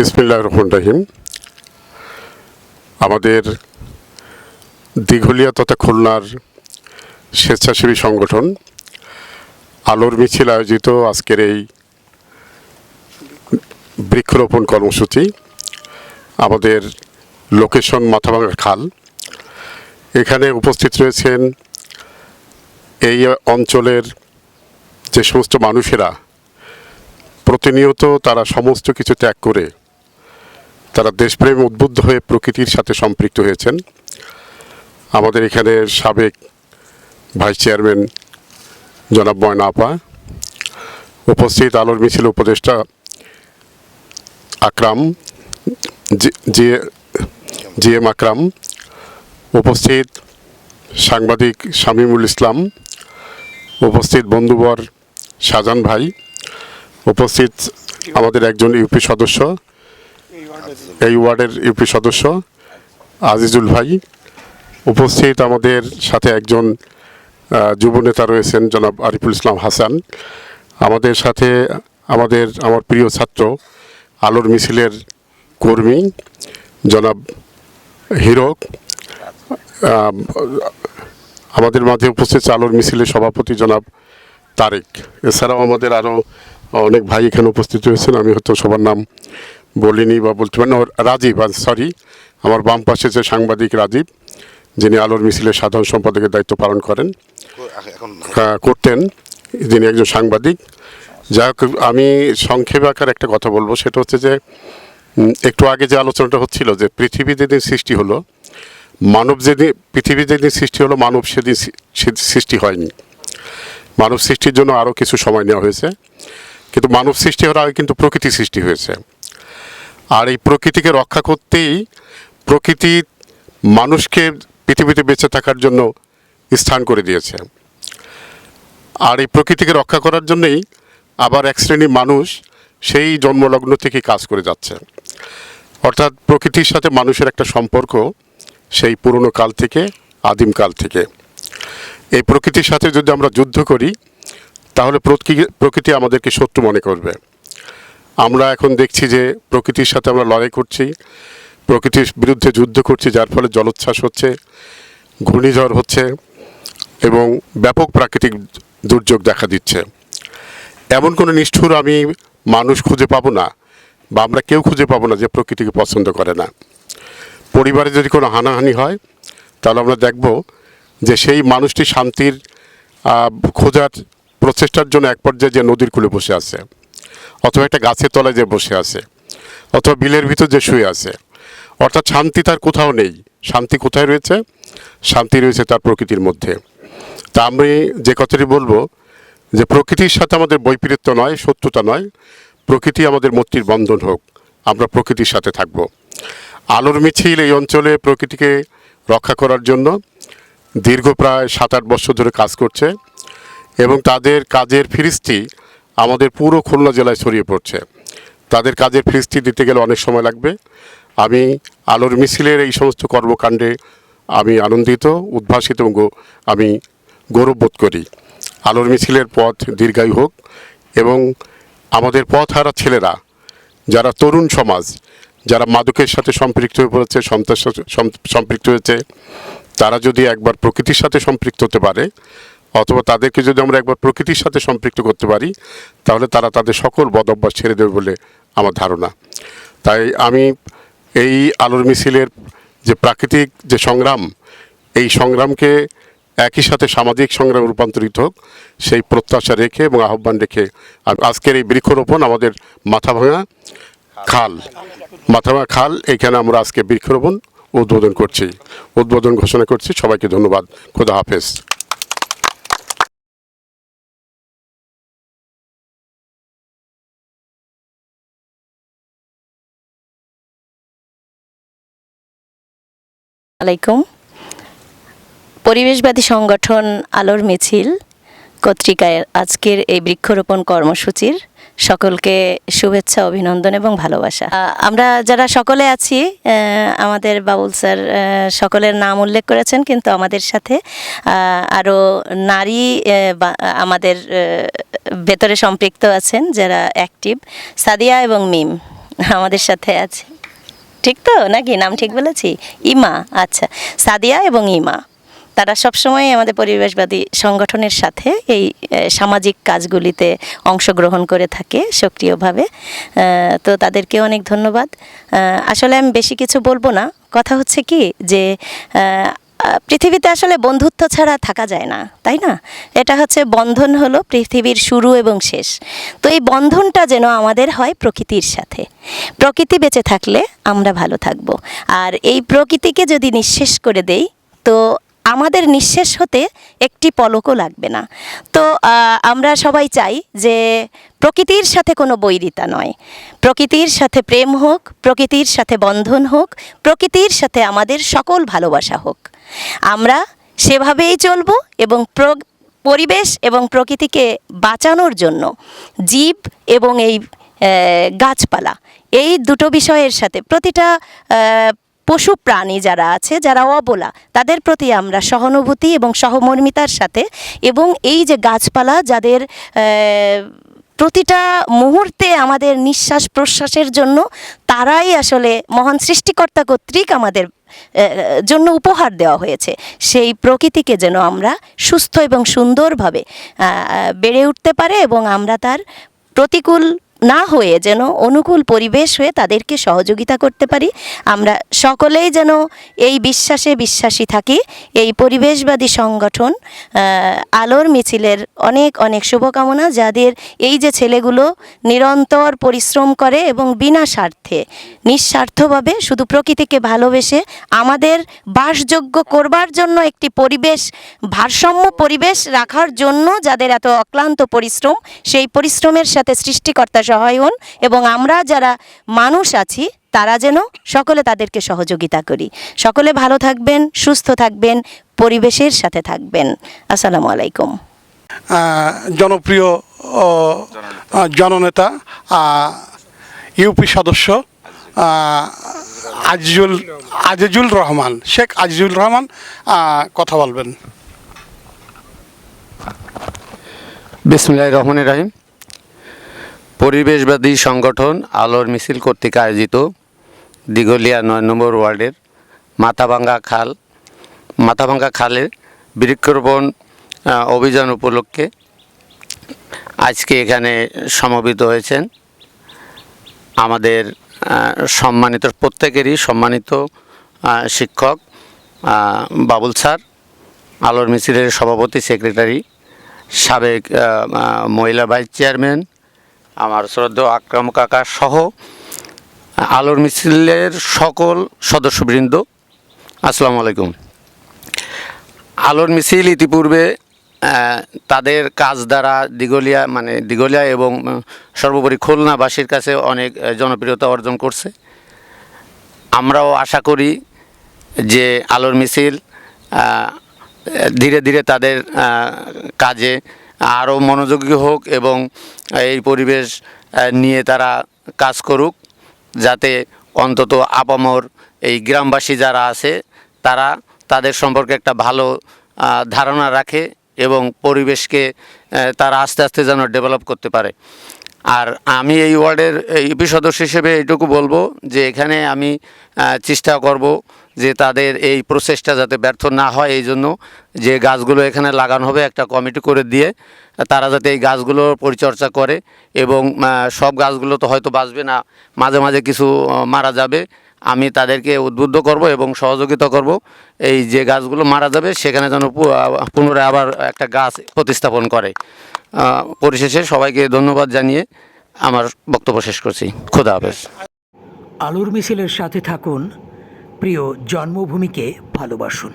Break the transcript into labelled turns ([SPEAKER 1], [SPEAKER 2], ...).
[SPEAKER 1] বিসমিল্লাহ রহমান রাহিম। আমাদের দিঘলিয়া তথা খুলনার স্বেচ্ছাসেবী সংগঠন আলোর মিছিল আয়োজিত আজকের এই বৃক্ষরোপণ কর্মসূচি। আমাদের লোকেশন মাথাভাঙা খাল। এখানে উপস্থিত রয়েছেন এই অঞ্চলের যে সমস্ত মানুষেরা, প্রতিনিয়ত তারা সমস্ত কিছু ত্যাগ করে তারা দেশপ্রেম উদ্বুদ্ধ হয়ে প্রকৃতির সাথে সম্পৃক্ত হয়েছেন। আমাদের এখানে সাবেক ভাইস চেয়ারম্যান জনাব ময়না আপা, উপস্থিত আলোর মিছিল উপদেষ্টা আকরাম, জি- জি এম আকরাম, উপস্থিত সাংবাদিক শামীমুল ইসলাম, উপস্থিত বন্ধুবর শাহজাহান ভাই, উপস্থিত আমাদের একজন ইউপি সদস্য এই ওয়ার্ডের ইউপি সদস্য আজিজুল ভাই। উপস্থিত আমাদের সাথে একজন যুব নেতা রয়েছেন জনাব আরিফুল ইসলাম হাসান। আমাদের সাথে আমাদের, আমার প্রিয় ছাত্র, আলোর মিছিলের কর্মী জনাব হিরক। আমাদের মাঝে উপস্থিত আলোর মিছিলের সভাপতি জনাব তারেক। এছাড়াও আমাদের আরও অনেক ভাই এখানে উপস্থিত রয়েছেন। আমি হয়তো সবার নাম বলিনি বা বলতে পারি না ও রাজীব সরি আমার বাম পাশে যে সাংবাদিক রাজীব যিনি আলোর মিছিলের সাধারণ সম্পাদকের দায়িত্ব পালন করেন করতেন যিনি একজন সাংবাদিক। হোক আমি সংক্ষেপে আকার একটা কথা বলব সেটা হচ্ছে যে একটু আগে যে আলোচনাটা হচ্ছিল যে পৃথিবী যেদিন সৃষ্টি হলো মানব যেদিন পৃথিবী যেদিন সৃষ্টি হলো মানব সেদিন সৃষ্টি হয়নি। মানব সৃষ্টির জন্য আরও কিছু সময় নেওয়া হয়েছে। কিন্তু মানব সৃষ্টি হওয়ার আগে কিন্তু প্রকৃতি সৃষ্টি হয়েছে। আর এই প্রকৃতিকে রক্ষা করতেই প্রকৃতি মানুষকে পৃথিবীতে বেঁচে থাকার জন্য স্থান করে দিয়েছে। আর এই প্রকৃতিকে রক্ষা করার জন্যই আবার এক শ্রেণির মানুষ সেই জন্মলগ্ন থেকে কাজ করে যাচ্ছে। অর্থাৎ প্রকৃতির সাথে মানুষের একটা সম্পর্ক সেই পুরনো কাল থেকে, আদিম কাল থেকে। এই প্রকৃতির সাথে যদি আমরা যুদ্ধ করি, তাহলে প্রকৃতি- আমাদেরকে শত্রু মনে করবে। আমরা এখন দেখছি যে প্রকৃতির সাথে আমরা লড়াই করছি, প্রকৃতির বিরুদ্ধে যুদ্ধ করছি, যার ফলে জলোচ্ছ্বাস হচ্ছে, ঘূর্ণিঝড় হচ্ছে এবং ব্যাপক প্রাকৃতিক দুর্যোগ দেখা দিচ্ছে। এমন কোনো নিষ্ঠুর আমি মানুষ খুঁজে পাবো না বা আমরা কেউ খুঁজে পাবো না যে প্রকৃতিকে পছন্দ করে না। পরিবারে যদি কোনো হানাহানি হয়, তাহলে আমরা দেখব যে সেই মানুষটি শান্তির খোঁজার প্রচেষ্টার জন্য এক পর্যায়ে যে নদীর কূলে বসে আছে। অথবা একটা গাছের তলায় যে বসে আছে, অথবা বিলের ভিতর যে শুয়ে আছে, অর্থাৎ শান্তি তার কোথাও নেই। শান্তি কোথায় রয়েছে? শান্তি রয়েছে তার প্রকৃতির মধ্যে। তা আমি যে কথাটি বলব, যে প্রকৃতির সাথে আমাদের বৈপরীত্য নয়, সত্যতা নয়। প্রকৃতি আমাদের মূর্তির বন্ধন হোক, আমরা প্রকৃতির সাথে থাকব। আলোর মিছিল এই অঞ্চলে প্রকৃতিকে রক্ষা করার জন্য দীর্ঘ প্রায় সাত আট বছর ধরে কাজ করছে এবং তাদের কাজের ফিরিস্তি আমাদের পুরো খুলনা জেলায় ছড়িয়ে পড়ছে। তাদের কাজের ফিরিস্তি দিতে গেলে অনেক সময় লাগবে। আমি আলোর মিছিলের এই সমস্ত কর্মকাণ্ডে আমি আনন্দিত, উদ্ভাসিত এবং আমি গৌরববোধ করি। আলোর মিছিলের পথ দীর্ঘায়ু হোক এবং আমাদের পথ হারা ছেলেরা, যারা তরুণ সমাজ, যারা মাদকের সাথে সম্পৃক্ত হয়ে পড়েছে সন্ত্রাস সম্পৃক্ত হয়েছে, তারা যদি একবার প্রকৃতির সাথে সম্পৃক্ত হতে পারে অথবা তাদেরকে যদি আমরা একবার প্রকৃতির সাথে সম্পৃক্ত করতে পারি, তাহলে তারা তাদের সকল বদ অভ্যাস ছেড়ে দেবে বলে আমার ধারণা। তাই আমি এই আলোর মিছিলের যে প্রাকৃতিক যে সংগ্রাম, এই সংগ্রামকে একই সাথে সামাজিক সংগ্রামে রূপান্তরিত হোক, সেই প্রত্যাশা রেখে এবং আহ্বান রেখে আজকের এই বৃক্ষরোপণ আমাদের মাথাভাঙা খাল মাথাভাঙা খাল, এখানে আমরা আজকে বৃক্ষরোপণ উদ্বোধন করছি। উদ্বোধন ঘোষণা করছি। সবাইকে ধন্যবাদ। খোদা হাফেজ।
[SPEAKER 2] আলাইকুম। পরিবেশবাদী সংগঠন আলোর মিছিল কর্তৃকায় আজকের এই বৃক্ষরোপণ কর্মসূচির সকলকে শুভেচ্ছা, অভিনন্দন এবং ভালোবাসা। আমরা যারা সকলে আছি আমাদের বাবুল স্যার সকলের নাম উল্লেখ করেছেন, কিন্তু আমাদের সাথে আরও নারী আমাদের ভেতরে সম্পৃক্ত আছেন যারা অ্যাক্টিভ সাদিয়া এবং মিম আমাদের সাথে আছে। ঠিক তো নাকি? নাম ঠিক বলেছি? ইমা আচ্ছা। সাদিয়া এবং ইমা। তারা সবসময় আমাদের পরিবেশবাদী সংগঠনের সাথে এই সামাজিক কাজগুলিতে অংশগ্রহণ করে থাকে সক্রিয়ভাবে। তো তাদেরকে অনেক ধন্যবাদ। আসলে আমি বেশি কিছু বলব না। কথা হচ্ছে কি যে পৃথিবীতে আসলে বন্ধুত্ব ছাড়া থাকা যায় না, তাই না? এটা হচ্ছে বন্ধন হলো পৃথিবীর শুরু এবং শেষ। তো এই বন্ধনটা যেন আমাদের হয় প্রকৃতির সাথে। প্রকৃতি বেঁচে থাকলে আমরা ভালো থাকব। আর এই প্রকৃতিকে যদি নিঃশেষ করে দেই, তো আমাদের নিঃশেষ হতে একটি পলকও লাগবে না। তো আমরা সবাই চাই যে প্রকৃতির সাথে কোনো বৈরিতা নয়। প্রকৃতির সাথে প্রেম হোক, প্রকৃতির সাথে বন্ধন হোক, প্রকৃতির সাথে আমাদের সকল ভালোবাসা হোক। আমরা সেভাবেই চলবো এবং প্র- পরিবেশ এবং প্রকৃতিকে বাঁচানোর জন্য জীব এবং এই গাছপালা, এই দুটো বিষয়ের সাথে প্রতিটা পশু প্রাণী যারা আছে, যারা অবলা, তাদের প্রতি আমরা সহানুভূতি এবং সহমর্মিতার সাথে এবং এই যে গাছপালা যাদের প্রতিটা মুহূর্তে আমাদের নিঃশ্বাস প্রশ্বাসের জন্য তারাই আসলে মহান সৃষ্টিকর্তা কর্তৃক আমাদের জন্য উপহার দেওয়া হয়েছে। সেই প্রকৃতিকে যেন আমরা সুস্থ এবং সুন্দরভাবে বেড়ে উঠতে পারে এবং আমরা তার প্রতিকূল না হয়ে যেন অনুকূল পরিবেশ হয়ে তাদেরকে সহযোগিতা করতে পারি। আমরা সকলেই যেন এই বিশ্বাসে বিশ্বাসী থাকি। এই পরিবেশবাদী সংগঠন আলোর মিছিলের অনেক অনেক শুভকামনা, যাদের এই যে ছেলেগুলো নিরন্তর পরিশ্রম করে এবং বিনা স্বার্থে, নিঃস্বার্থভাবে শুধু প্রকৃতিকে ভালোবেসে আমাদের বাসযোগ্য করবার জন্য একটি পরিবেশ, ভারসাম্য পরিবেশ রাখার জন্য যাদের এত অক্লান্ত পরিশ্রম, সেই পরিশ্রমের সাথে সৃষ্টিকর্তা সহায় হন এবং আমরা যারা মানুষ আছি তারা যেন সকলে তাদেরকে সহযোগিতা করি। সকলে ভালো থাকবেন সুস্থ থাকবেন পরিবেশের সাথে থাকবেন। আসসালামু আলাইকুম।
[SPEAKER 3] জনপ্রিয় ও, জননেতা ইউপি সদস্য আজিজুল আজিজুল রহমান শেখ আজিজুল রহমান কথা বলবেন।
[SPEAKER 4] বিসমুল্লাহ রহমান রাহিম। পরিবেশবাদী সংগঠন আলোর মিছিল কর্তৃক আয়োজিত দিঘলিয়া নয় নম্বর ওয়ার্ডের মাথাভাঙ্গা খাল, মাথাভাঙ্গা খালের বৃক্ষরোপণ অভিযান উপলক্ষে আজকে এখানে সমবেত হয়েছেন। আমাদের সম্মানিত, প্রত্যেকেরই সম্মানিত শিক্ষক বাবুল স্যার, আলোর মিছিলের সভাপতি, সেক্রেটারি, সাবেক মহিলা ভাইস চেয়ারম্যান আমার শ্রদ্ধেয় আকরাম কাকা সহ আলোর মিছিলের সকল সদস্যবৃন্দ, আসসালামু আলাইকুম। আলোর মিছিল ইতিপূর্বে তাদের কাজ দ্বারা দিগলিয়া মানে দিগলিয়া এবং সর্বোপরি খুলনাবাসীর কাছে অনেক জনপ্রিয়তা অর্জন করছে। আমরাও আশা করি যে আলোর মিছিল ধীরে ধীরে তাদের কাজে আরও মনোযোগী হোক এবং এই পরিবেশ নিয়ে তারা কাজ করুক, যাতে অন্তত আপামর এই গ্রামবাসী যারা আছে, তারা তাদের সম্পর্কে একটা ভালো ধারণা রাখে এবং পরিবেশকে তারা আস্তে আস্তে যেন ডেভেলপ করতে পারে। আর আমি এই ওয়ার্ডের ইউপি সদস্য হিসেবে এইটুকু বলব যে এখানে আমি চেষ্টা করব যে তাদের এই প্রচেষ্টা যাতে ব্যর্থ না হয় এই জন্য যে গাছগুলো এখানে লাগানো হবে একটা কমিটি করে দিয়ে তারা যাতে এই গাছগুলোর পরিচর্যা করে এবং সব গাছগুলো তো হয়তো বাঁচবে না, মাঝে মাঝে কিছু মারা যাবে, আমি তাদেরকে উদ্বুদ্ধ করব এবং সহযোগিতা করব। এই যে গাছগুলো মারা যাবে, সেখানে যেন পুনরায় আবার একটা গাছ প্রতিস্থাপন করে। পরিশেষে সবাইকে ধন্যবাদ জানিয়ে আমার বক্তব্য শেষ করছি। খোদা হাফেজ।
[SPEAKER 5] আলোর মিছিলের সাথে থাকুন। প্রিয় জন্মভূমিকে ভালোবাসুন।